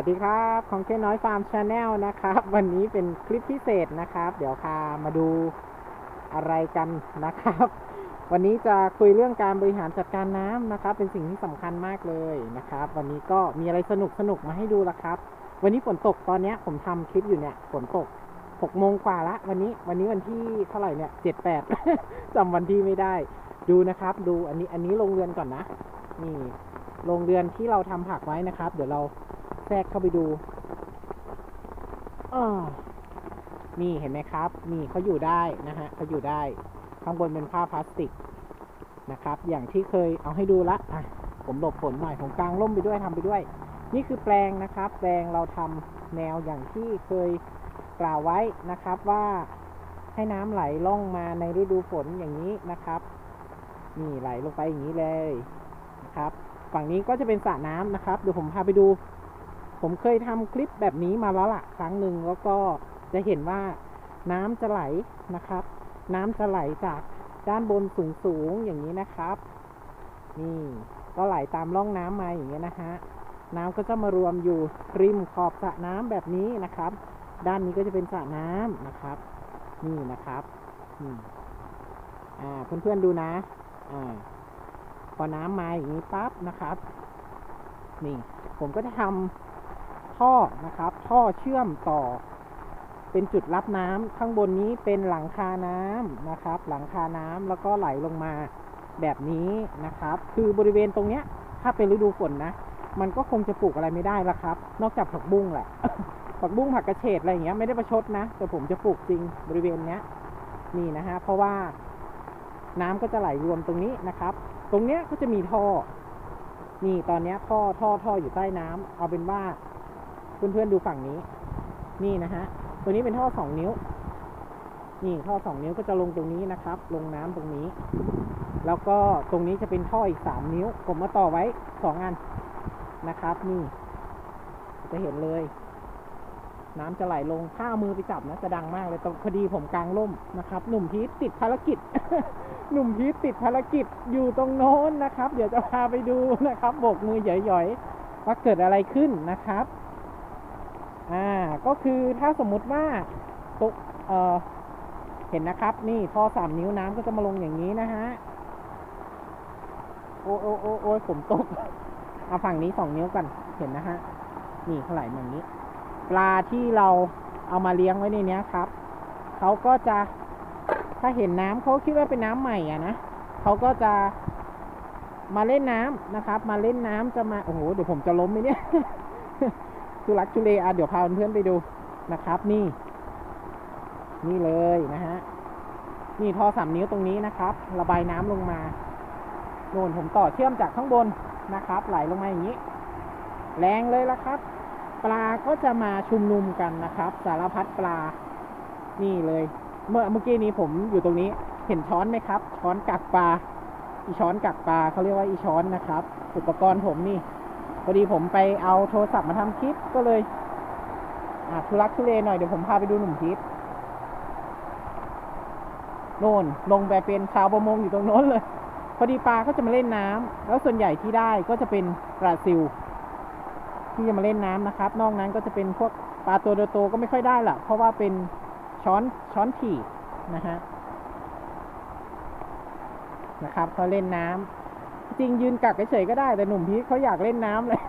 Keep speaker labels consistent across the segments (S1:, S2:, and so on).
S1: สวัสดีครับของเคน้อยฟาร์มชาแนลนะครับ วันนี้เป็นคลิปพิเศษนะครับ เดี๋ยวพามาดูอะไรกันนะครับ วันนี้จะคุยเรื่องการบริหารจัดการน้ำนะครับ เป็นสิ่งที่สำคัญมากเลยนะครับ วันนี้ก็มีอะไรสนุกสนุกมาให้ดูละครับ วันนี้ฝนตกตอนเนี้ยผมทำคลิปอยู่เนี่ยฝนตกหกโมงกว่าละวันนี้วันนี้วันที่เท่าไหร่เนี่ยเจ็ดแปดจำวันที่ไม่ได้ ดูนะครับ ดูอันนี้อันนี้โรงเรือนก่อนนะ นี่โรงเรือนที่เราทำผักไว้นะครับ เดี๋ยวเรา ทรกเข้าไปดูอานี่เห็นไหมครับ นี่เขาอยู่ได้นะฮะเขาอยู่ได้ ข้างบนเป็นผ้าพลาสติกนะครับ อย่างที่เคยเอาให้ดูละอะผมหลบฝนหน่อยผมกลางร่มไปด้วยทำไปด้วย นี่คือแปลงนะครับ แปลงเราทำแนวอย่างที่เคยกล่าวไว้นะครับว่าให้น้ำไหลล่องมาในฤดูฝนอย่างนี้นะครับ นี่ไหลลงไปอย่างนี้เลยนะครับ ฝั่งนี้ก็จะเป็นสระน้ำนะครับเดี๋ยวผมพาไปดู ผมเคยทำคลิปแบบนี้มาแล้วล่ะครั้งหนึ่งแล้วก็จะเห็นว่าน้ำจะไหลนะครับ น้ำจะไหลจากด้านบนสูงสูงๆอย่างนี้นะครับ นี่ ก็ไหลตามร่องน้ำมาอย่างเงี้ยนะฮะน้ำก็จะมารวมอยู่ริมขอบสระน้ำแบบนี้นะครับ ด้านนี้ก็จะเป็นสระน้ำนะครับ นี่นะครับอ่าเพื่อนๆดูนะอ่าพอน้ำมาอย่างนี้ปั๊บนะครับ นี่ ผมก็จะทำ ท่อนะครับ ท่อเชื่อมต่อ เป็นจุดรับน้ำข้างบนนี้เป็นหลังคาน้ำนะครับ หลังคาน้ำแล้วก็ไหลลงมาแบบนี้นะครับ คือบริเวณตรงเนี้ย ถ้าเป็นฤดูฝนนะ มันก็คงจะปลูกอะไรไม่ได้ละครับ นอกจากผักบุ้งแหละ ผักบุ้งผักกระเฉดอะไรอย่างเงี้ยไม่ได้ประชดนะ แต่ผมจะปลูกจริงบริเวณเนี้ย นี่นะฮะ เพราะว่าน้ำก็จะไหลรวมตรงนี้นะครับ ตรงเนี้ยก็จะมีท่อ นี่ตอนนี้ท่อท่อท่ออยู่ใต้น้ำเอาเป็นว่า เพื่อนๆดูฝั่งนี้ นี่นะฮะ ตัวนี้เป็นท่อสองนิ้ว นี่ท่อสองนิ้วก็จะลงตรงนี้นะครับ ลงน้ำตรงนี้ แล้วก็ตรงนี้จะเป็นท่ออีกสามนิ้ว ผมมาต่อไว้สองอันนะครับ นี่ จะเห็นเลย น้ำจะไหลลงถ้ามือไปจับนะจะดังมากเลยแต่พอดีผมกลางร่มนะครับ หนุ่มพีทติดภารกิจหนุ่มพีทติดภารกิจอยู่ตรงโน้นนะครับ เดี๋ยวจะพาไปดูนะครับโบกมือหย่อยๆว่าเกิดอะไรขึ้นนะครับ อ่าก็คือถ้าสมมุติว่าตุกเออเห็นนะครับ นี่ท่อสามนิ้วน้ำก็จะมาลงอย่างนี้นะฮะโอ้โอ้โอ้โอ้ผมตกเอาฝั่งนี้สองนิ้วกันเห็นนะฮะนี่เขาไหลมาอย่างนี้ ปลาที่เราเอามาเลี้ยงไว้ในนี้ครับเขาก็จะถ้าเห็นน้ำเขาคิดว่าเป็นน้ำใหม่อะนะเขาก็จะมาเล่นน้ำนะครับ มาเล่นน้ำจะมาโอ้โหเดี๋ยวผมจะล้มไหมเนี่ย ทุลักทุเลอะเดี๋ยวพาเพื่อนๆไปดูนะครับ นี่ นี่เลยนะฮะนี่ท่อสามนิ้วตรงนี้นะครับ ระบายน้ำลงมาโน่นผมต่อเชื่อมจากข้างบนนะครับ ไหลลงมาอย่างนี้ แรงเลยละครับ ปลาก็จะมาชุมนุมกันนะครับ สารพัดปลา นี่เลย เมื่อเมื่อกี้นี้ผมอยู่ตรงนี้ เห็นช้อนไหมครับ ช้อนกักปลา อีช้อนกักปลาเขาเรียกว่าอีช้อนนะครับ อุปกรณ์ผมนี่ พอดีผมไปเอาโทรศัพท์มาทำคลิปก็เลยอะทุลักทุเลหน่อยเดี๋ยวผมพาไปดูหนุ่มทิพย์โน่นลงไปเป็นชาวประมงอยู่ตรงโน้นเลย พอดีปลาเขาจะมาเล่นน้ำแล้วส่วนใหญ่ที่ได้ก็จะเป็นปลาซิวที่จะมาเล่นน้ำนะครับ นอกนั้นก็จะเป็นพวกปลาตัวโตๆก็ไม่ค่อยได้ละเพราะว่าเป็นช้อนช้อนถี่นะฮะนะครับเขาเล่นน้ำ จริงยืนกักเฉยๆก็ได้ แต่หนุ่มพีชเขาอยากเล่นน้ำเลย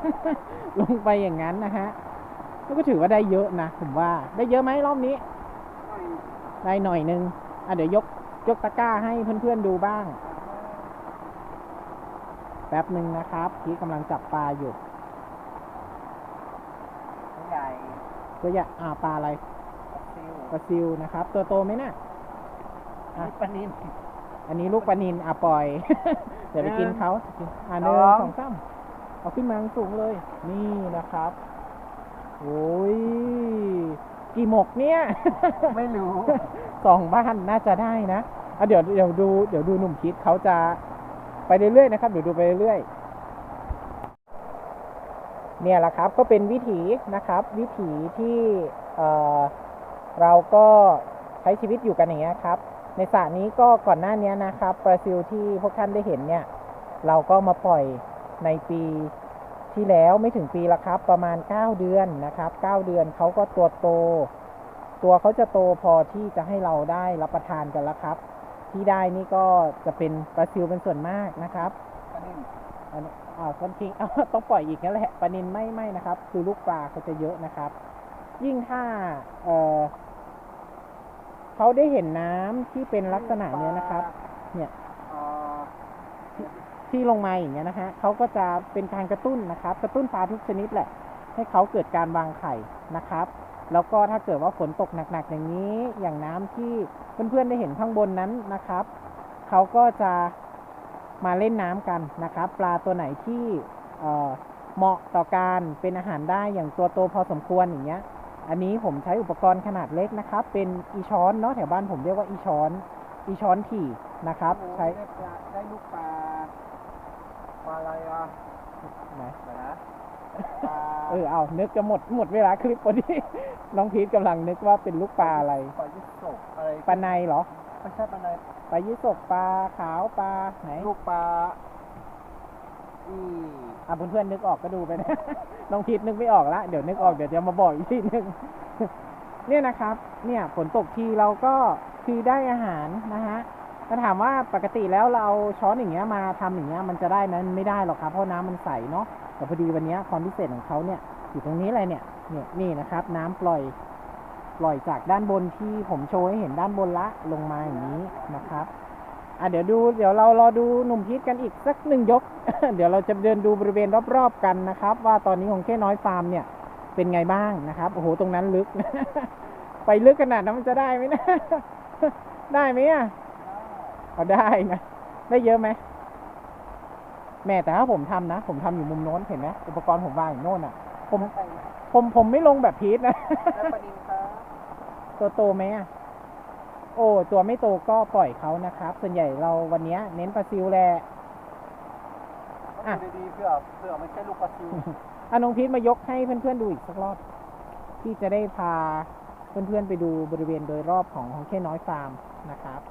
S1: ลงไปอย่างนั้นนะฮะก็ถือว่าได้เยอะนะผมว่า ได้เยอะไหมรอบนี้ ได้หน่อยนึงอะเดี๋ยวยกยกตะกร้าให้เพื่อนๆดูบ้าง แป๊บหนึ่งนะครับ พีชกำลังจับปลาอยู่
S2: ผู้ใหญ่
S1: ตัวใหญ่อ่าปลาอะไร
S2: ซิล
S1: ปลาซิวนะครับ ตัวโตไหมน่ะอะ
S2: ปนิน
S1: อันนี้ลูกปลานินอะปล่อย เดี๋ยวไปกินเขาอ่าหนึ่ง
S2: สอง
S1: สองสามเอาขึ้นมาสูงเลย นี่นะครับโอ้ยกี่หมกเนี่ย
S2: ไม่รู้
S1: สองบ้านน่าจะได้นะอะเดี๋ยวเดี๋ยวดูเดี๋ยวดูหนุ่มคิดเขาจะไปเรื่อยๆนะครับเดี๋ยวดูไปเรื่อยๆเนี่ยแหละครับ ก็เป็นวิถีนะครับ วิถีที่เอ่อเราก็ใช้ชีวิตอยู่กันอย่างเงี้ยครับ ในสระนี้ก็ก่อนหน้านี้นะครับปลาซิลที่พวกท่านได้เห็นเนี่ย เราก็มาปล่อยในปีที่แล้วไม่ถึงปีละครับ ประมาณ 9 เดือนนะครับ 9 เดือนเขาก็ตัวโต ตัวเขาจะโตพอที่จะให้เราได้รับประทานกันแล้วครับ ที่ได้นี่ก็จะเป็นปลาซิวเป็นส่วนมากนะครับ
S2: อันนี้
S1: อันนี้อ่าวคนทิ้งต้องปล่อยอีกนั่นแหละปลานินไม่ไม่นะครับ คือลูกปลาเขาจะเยอะนะครับ ยิ่งถ้าเออ เขาได้เห็นน้ำที่เป็นลักษณะเนี้ยนะครับ เนี่ยที่ลงมาอย่างเงี้ยนะฮะเขาก็จะเป็นการกระตุ้นนะครับ กระตุ้นปลาทุกชนิดแหละ ให้เขาเกิดการวางไข่นะครับ แล้วก็ถ้าเกิดว่าฝนตกหนักๆอย่างนี้ อย่างน้ำที่เพื่อนๆได้เห็นข้างบนนั้นนะครับ เขาก็จะมาเล่นน้ำกันนะครับ ปลาตัวไหนที่เอ่อเหมาะต่อการเป็นอาหารได้อย่างตัวโตพอสมควรอย่างเงี้ย อันนี้ผมใช้อุปกรณ์ขนาดเล็กนะครับ เป็นอีช้อนเนาะแถวบ้านผมเรียกว่าอีช้อน อีช้อนถี่นะครับ ใช้
S2: ได้ปลาได้ลูกปลาปลาอะไรอะ
S1: ไหน
S2: เดี๋ยวนะปลา
S1: เออเอานึกจะหมดหมดเวลาคลิปพอดี น้องพีทกำลังนึกว่าเป็นลูกปลาอะไร
S2: ปลายุสกอะไร
S1: ปลาในเหรอ
S2: ไม่ใช่ปลาใน
S1: ปลายี่สกปลาขาวปลาไหน
S2: ลูกปลาอี
S1: อะเพื่อนๆนึกออกก็ดูไปนะน้องพีทนึกไม่ออกละเดี๋ยวนึกออกเดี๋ยวจะมาบอกอีกทีนึงเนี่ยนะครับ เนี่ยฝนตกทีเราก็คือได้อาหารนะฮะถ้าถามว่าปกติแล้วเราช้อนอย่างเงี้ยมาทำอย่างเงี้ยมันจะได้ไหมไม่ได้หรอกครับเพราะน้ำมันใสเนาะแต่พอดีวันเนี้ยความพิเศษของเขาเนี่ยอยู่ตรงนี้เลยเนี่ยเนี่ยนี่นะครับ น้ำปล่อยปล่อยจากด้านบนที่ผมโชว์ให้เห็นด้านบนละลงมาอย่างนี้นะครับ อะเดี๋ยวดูเดี๋ยวเรารอดูหนุ่มพีทกันอีกสักหนึ่งยก เดี๋ยวเราจะเดินดูบริเวณรอบๆกันนะครับ ว่าตอนนี้ของแค่น้อยฟาร์มเนี่ยเป็นไงบ้างนะครับโอ้โหตรงนั้นลึก ไปลึกขนาดนั้นมันจะได้ไหมนะได้ไหมอะเอาได้นะได้เยอะไหมแม่แต่ถ้าผมทำนะ ผมทำอยู่มุมโน้นเห็นไหมอุปกรณ์ผมวางอยู่โน่นอะ ผมผมผมไม่ลงแบบพีทนะ
S2: แล้วปลานินครับ
S1: ตัวโตไหมอะ โอ้ตัวไม่โตก็ปล่อยเขานะครับ ส่วนใหญ่เราวันเนี้ยเน้นปลาซิวแหละอะ
S2: ดูดีๆเพื่อเพื่อไม่ใช่ลูกปลาซิว
S1: อาน้องพีทมายกให้เพื่อนๆดูอีกสักรอบ ที่จะได้พาเพื่อนๆไปดูบริเวณโดยรอบของของแค่น้อยฟาร์มนะครับ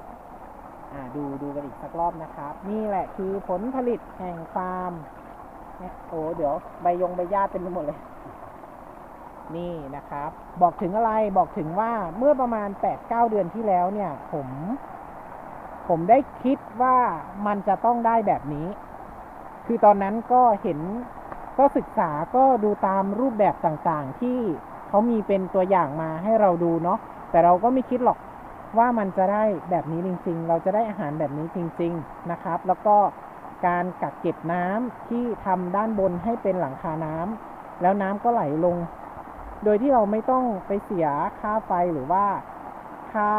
S1: อ่าดูดูกันอีกสักรอบนะครับ นี่แหละคือผลผลิตแห่งฟาร์มเนี่ยโอ้เดี๋ยวใบยงใบหญ้าเต็มไปหมดเลย นี่นะครับ บอกถึงอะไรบอกถึงว่าเมื่อประมาณ 8-9 เดือนที่แล้วเนี่ยผม ผมได้คิดว่ามันจะต้องได้แบบนี้ คือตอนนั้นก็เห็นก็ศึกษาก็ดูตามรูปแบบต่างๆ ที่เขามีเป็นตัวอย่างมาให้เราดูเนาะแต่เราก็ไม่คิดหรอกว่ามันจะได้แบบนี้จริง ๆ เราจะได้อาหารแบบนี้จริง ๆนะครับ แล้วก็การกักเก็บน้ำที่ทำด้านบนให้เป็นหลังคาน้ำแล้วน้ำก็ไหลลง โดยที่เราไม่ต้องไปเสียค่าไฟหรือว่าค่า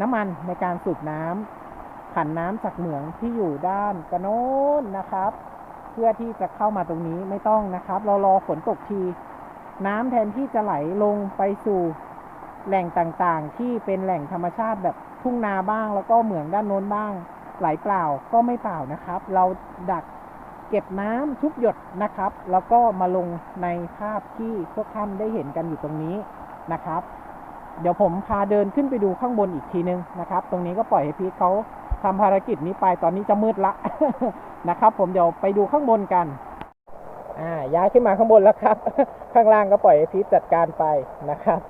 S1: น้ำมันในการสูบน้ำผันน้ำจากเหมืองที่อยู่ด้านกระโน้นนะครับ เพื่อที่จะเข้ามาตรงนี้ไม่ต้องนะครับ เรารอฝนตกที น้ำแทนที่จะไหลลงไปสู่แหล่งต่างๆ ที่เป็นแหล่งธรรมชาติแบบทุ่งนาบ้าง แล้วก็เหมืองด้านโน้นบ้างไหลเปล่าก็ไม่เปล่านะครับ เราดัก เก็บน้ำทุกหยดนะครับ แล้วก็มาลงในภาพที่พวกท่านได้เห็นกันอยู่ตรงนี้นะครับ เดี๋ยวผมพาเดินขึ้นไปดูข้างบนอีกทีนึงนะครับ ตรงนี้ก็ปล่อยให้พีทเขาทำภารกิจนี้ไปตอนนี้จะมืดละนะครับ ผมเดี๋ยวไปดูข้างบนกันอ่าย้ายขึ้นมาข้างบนแล้วครับ ข้างล่างก็ปล่อยให้พีทจัดการไปนะครับ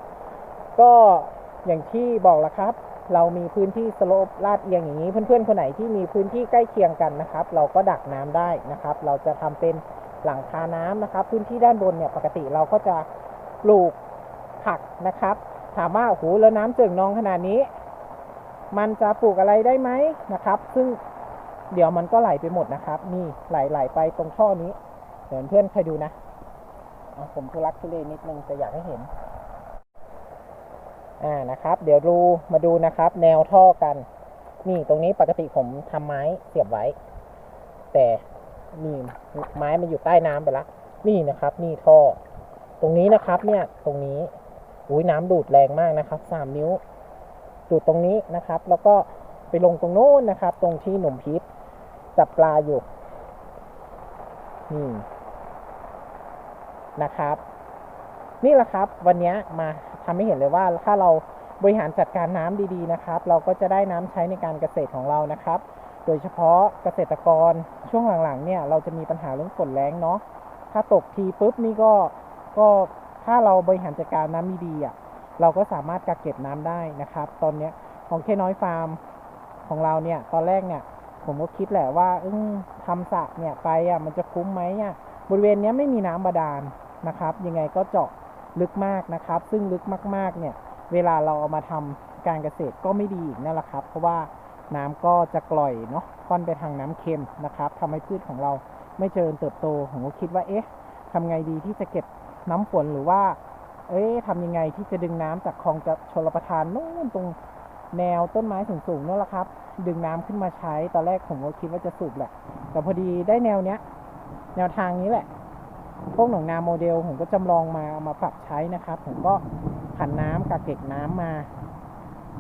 S1: ก็อย่างที่บอกแล้วครับ เรามีพื้นที่สโลปลาดเอียงอย่างนี้เพื่อนๆคนไหนที่มีพื้นที่ใกล้เคียงกันนะครับ เราก็ดักน้ำได้นะครับ เราจะทำเป็นหลังคาน้ำนะครับ พื้นที่ด้านบนเนี่ยปกติเราก็จะปลูกผักนะครับ ถามว่าโอ้โหแล้วน้ำเจิ่งนองขนาดนี้ มันจะปลูกอะไรได้ไหมนะครับ ซึ่งเดี๋ยวมันก็ไหลไปหมดนะครับนี่ไหลไหลไปตรงท่อนี้เดี๋ยวเพื่อนใครดูนะอะผมทุลักทุเลนิดนึงแต่อยากให้เห็น อ่านะครับ เดี๋ยวดูมาดูนะครับ แนวท่อกัน นี่ตรงนี้ปกติผมทำไม้เสียบไว้ แต่นี่ไม้มันอยู่ใต้น้ำไปละนี่นะครับ นี่ท่อ ตรงนี้นะครับเนี่ยตรงนี้อุ้ยน้ำดูดแรงมากนะครับสามนิ้ว ดูดตรงนี้นะครับ แล้วก็ไปลงตรงโน้นนะครับ ตรงที่หนุ่มพีทจับปลาอยู่นี่นะครับ นี่แหละครับ วันนี้มา ทำให้เห็นเลยว่าถ้าเราบริหารจัดการน้ำดีๆนะครับ เราก็จะได้น้ำใช้ในการเกษตรของเรานะครับ โดยเฉพาะเกษตรกรช่วงหลังๆเนี่ยเราจะมีปัญหาเรื่องฝนแรงเนาะถ้าตกทีปุ๊บนี่ก็ก็ถ้าเราบริหารจัดการน้ำไม่ดีอะเราก็สามารถกักเก็บน้ำได้นะครับ ตอนเนี้ยของแค่น้อยฟาร์มของเราเนี่ยตอนแรกเนี่ยผมก็คิดแหละว่าออทำสระเนี่ยไปอะมันจะคุ้มไหมอะบริเวณเนี้ยไม่มีน้ำบาดาลนะครับ ยังไงก็เจาะ ลึกมากนะครับ ซึ่งลึกมากๆเนี่ยเวลาเราเอามาทำการเกษตรก็ไม่ดีอีกนั่นแหละครับ เพราะว่าน้ำก็จะกร่อยเนาะค่อนไปทางน้ำเค็มนะครับทำให้พืชของเราไม่เจริญเติบโตผมก็คิดว่าเอ๊ะทำไงดีที่จะเก็บน้ำฝนหรือว่า เอ๊ะทำยังไงที่จะดึงน้ำจากคลองจะชลประทานนู่นตรงแนวต้นไม้สูงๆนั่นแหละครับ ดึงน้ำขึ้นมาใช้ตอนแรกผมก็คิดว่าจะสูบแหละ แต่พอดีได้แนวเนี้ย แนวทางนี้แหละ พวกหนองนาโมเดลผมก็จำลองมาเอามาปรับใช้นะครับ ผมก็ผันน้ำกักเก็บน้ำมา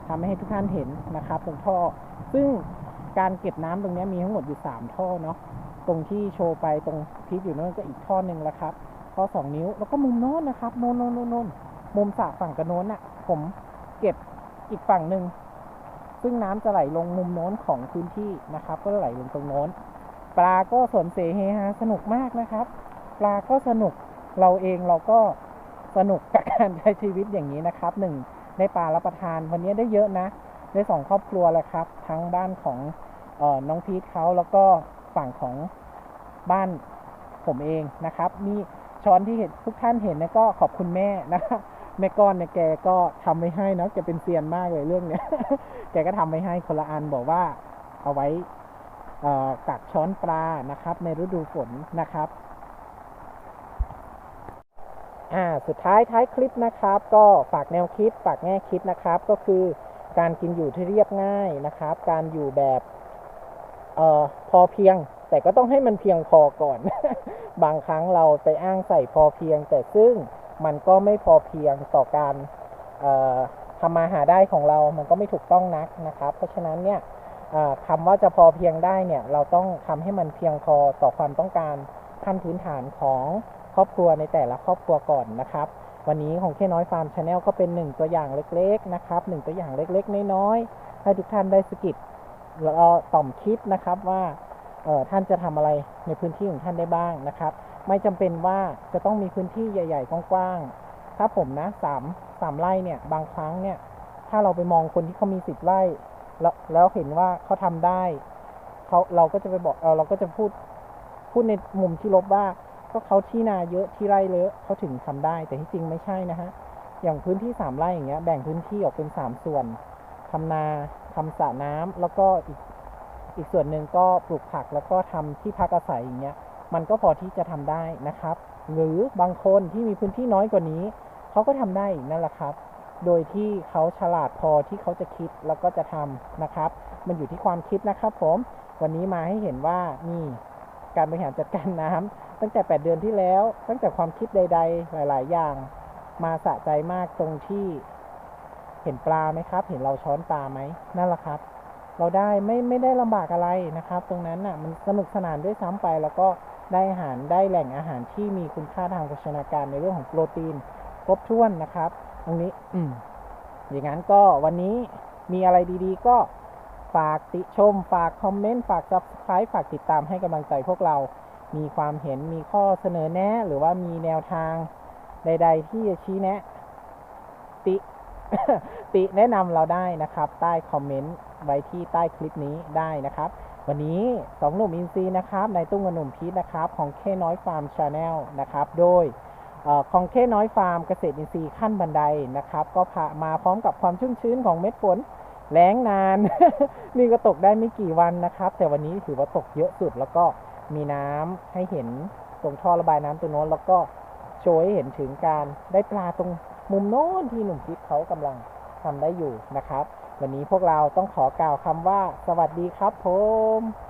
S1: ทำให้ทุกท่านเห็นนะครับตรงท่อ ซึ่งการเก็บน้ำตรงนี้มีทั้งหมดอยู่สามท่อเนาะตรงที่โชว์ไปตรงพิษอยู่โนั่นก็อีกท่อหนึ่งแล้วครับท่อสองนิ้วแล้วก็มุมโน้นนะครับโน้นโน้นโน้นมุมสระฝั่งกระโน้นน่ะ ผมเก็บอีกฝั่งหนึ่งซึ่งน้ำจะไหลลงมุมโน้นของพื้นที่นะครับ ก็ไหลลงตรงโน้น ปลาก็สวนเสเฮฮาสนุกมากนะครับ ปลาก็สนุกเราเองเราก็สนุกกับการใช้ชีวิตอย่างนี้นะครับหนึ่งได้ปลารับประทานวันนี้ได้เยอะนะได้สองครอบครัวเลยครับ ทั้งบ้านของออน้องพีทเขาแล้วก็ฝั่งของบ้านผมเองนะครับ มีช้อนที่เห็นทุกท่านเห็นนะก็ขอบคุณแม่นะครับแม่ก้อนเนี่ยแกก็ทำไม่ให้นะแกเป็นเซียนมากเลยเรื่องเนี้ย แกก็ทำไม่ให้คนละอันบอกว่าเอาไว้เอ่อกักช้อนปลานะครับ ในฤดูฝนนะครับ อ่าสุดท้ายท้ายคลิปนะครับ ก็ฝากแนวคิดฝากแง่คิดนะครับ ก็คือการกินอยู่ที่เรียบง่ายนะครับ การอยู่แบบเอ่อพอเพียง แต่ก็ต้องให้มันเพียงพอก่อน บางครั้งเราไปอ้างใส่พอเพียง แต่ซึ่งมันก็ไม่พอเพียงต่อการเอ่อทำมาหาได้ของเรา มันก็ไม่ถูกต้องนักนะครับ เพราะฉะนั้นเนี่ยเอ่อคำว่าจะพอเพียงได้เนี่ย เราต้องทำให้มันเพียงพอต่อความต้องการขั้นพื้นฐานของ รอบครัวในแต่ละครอบครัวก่อนนะครับ วันนี้ของแค่น้อยฟาร์มชาแนลก็เป็นหนึ่งตัวอย่างเล็กๆนะครับหนึ่งตัวอย่างเล็กๆ น้อยๆให้ทุกท่านได้สกิดแล้วก็ต่อมคิดนะครับว่าเออท่านจะทำอะไรในพื้นที่ของท่านได้บ้างนะครับ ไม่จำเป็นว่าจะต้องมีพื้นที่ใหญ่ ๆ กว้างๆถ้าผมนะสามสามไร่เนี่ยบางครั้งเนี่ยถ้าเราไปมองคนที่เขามีสิบไร่แล้วแล้วเห็นว่าเขาทำได้เขาเราก็จะไปบอกเออเราก็จะพูดพูดในมุมที่ลบว่า ก็เขาที่นาเยอะที่ไร่เลอะเขาถึงทำได้ แต่ที่จริงไม่ใช่นะฮะอย่างพื้นที่สามไร่อย่างเงี้ยแบ่งพื้นที่ออกเป็นสามส่วนทำนาทำสระน้ำแล้วก็อีกอีกส่วนหนึ่งก็ปลูกผักแล้วก็ทำที่พักอาศัยอย่างเงี้ยมันก็พอที่จะทำได้นะครับ หรือบางคนที่มีพื้นที่น้อยกว่านี้ เขาก็ทำได้นั่นแหละครับ โดยที่เขาฉลาดพอที่เขาจะคิดแล้วก็จะทำนะครับ มันอยู่ที่ความคิดนะครับ ผม วันนี้มาให้เห็นว่านี่การบริหารจัดการน้ำ ตั้งแต่ 8 เดือนที่แล้ว ตั้งแต่ความคิดใด ๆ หลาย ๆ อย่าง มาสะใจมากตรงที่เห็นปลาไหมครับ เห็นเราช้อนปลาไหมนั่นแหละครับ เราได้ไม่ไม่ได้ลำบากอะไรนะครับ ตรงนั้นน่ะมันสนุกสนานด้วยซ้ำไป แล้วก็ได้อาหารได้แหล่งอาหารที่มีคุณค่าทางโภชนาการในเรื่องของโปรตีนครบถ้วนนะครับ ตรงนี้ อืมอย่างนั้นก็วันนี้มีอะไรดีๆ ก็ฝากติชม ฝากคอมเมนต์ ฝาก subscribe ฝากติดตามให้กำลังใจพวกเรา มีความเห็นมีข้อเสนอแนะ หรือว่ามีแนวทางใด ๆ ที่จะชี้แนะ ติ ติแนะนำเราได้นะครับ ใต้คอมเมนต์ไว้ที่ใต้คลิปนี้ได้นะครับ วันนี้สองหนุ่มอินซีนะครับ ในตุ้งกับหนุ่มพีทนะครับ ของเคน้อยฟาร์มชาแนลนะครับ โดยอของเคน้อยฟาร์มเกษตรอินทรีย์ขั้นบันไดนะครับ ก็พามาพร้อมกับความชุ่มชื้นของเม็ดฝนแล้งนาน นี่ก็ตกได้ไม่กี่วันนะครับ แต่วันนี้ถือว่าตกเยอะสุดแล้วก็ มีน้ำให้เห็นตรงท่อระบายน้ำตรงโน้นแล้วก็โชว์ให้เห็นถึงการได้ปลาตรงมุมโน้นที่หนุ่มพิษเขากำลังทำได้อยู่นะครับ วันนี้พวกเราต้องขอกล่าวคำว่า สวัสดีครับผม